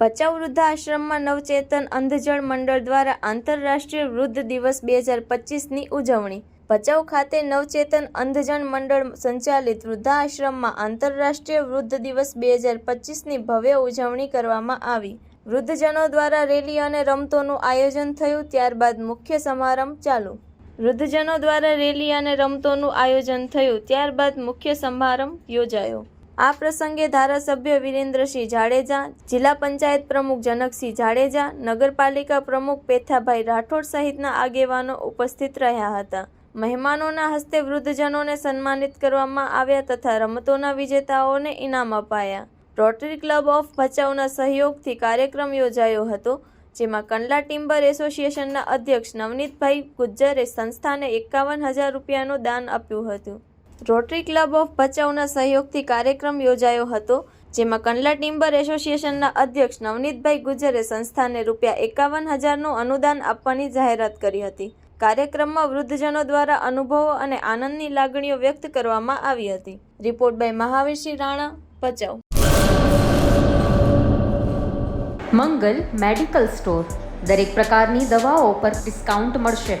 ભચાઉ વૃદ્ધાશ્રમમાં નવચેતન અંધજળ મંડળ દ્વારા આંતરરાષ્ટ્રીય વૃદ્ધ દિવસ બે હજાર પચીસની ઉજવણી. ભચાઉ ખાતે નવચેતન અંધજન મંડળ સંચાલિત વૃદ્ધાશ્રમમાં આંતરરાષ્ટ્રીય વૃદ્ધ દિવસ બે હજાર પચીસની ભવ્ય ઉજવણી કરવામાં આવી. વૃદ્ધજનો દ્વારા રેલી અને રમતોનું આયોજન થયું, ત્યારબાદ મુખ્ય સમારંભ ચાલુ. વૃદ્ધજનો દ્વારા રેલી અને રમતોનું આયોજન થયું, ત્યારબાદ મુખ્ય સમારંભ યોજાયો. આ પ્રસંગે ધારાસભ્ય વિરેન્દ્રસિંહ જાડેજા, જિલ્લા પંચાયત પ્રમુખ જનકસિંહ જાડેજા, નગરપાલિકા પ્રમુખ પેથાભાઈ રાઠોડ સહિતના આગેવાનો ઉપસ્થિત રહ્યા હતા. મહેમાનોના હસ્તે વૃદ્ધજનોને સન્માનિત કરવામાં આવ્યા તથા રમતોના વિજેતાઓને ઇનામ અપાયા. રોટરી ક્લબ ઓફ ભચાઉના સહયોગથી કાર્યક્રમ યોજાયો હતો, જેમાં કંડલા ટિમ્બર એસોસિએશનના અધ્યક્ષ નવનીતભાઈ ગુજ્જરે સંસ્થાને એકાવન હજાર રૂપિયાનું દાન આપ્યું હતું. રોટરી ક્લબ ઓફ ભચાઉના સહયોગથી કાર્યક્રમ યોજાયો હતો, જેમાં કંડલા ટિમ્બર એસોસિએશનના અધ્યક્ષ નવનીતભાઈ ગુજરે સંસ્થાને રૂપિયા એકાવન હજારનું અનુદાન આપવાની જાહેરાત કરી હતી. કાર્યક્રમમાં વૃદ્ધજનો દ્વારા અનુભવો અને આનંદની લાગણીઓ વ્યક્ત કરવામાં આવી હતી. Report by Mahavirsinh Rana, Bhachau. Mangal medical store. દરેક પ્રકારની દવાઓ પર ડિસ્કાઉન્ટ મળશે.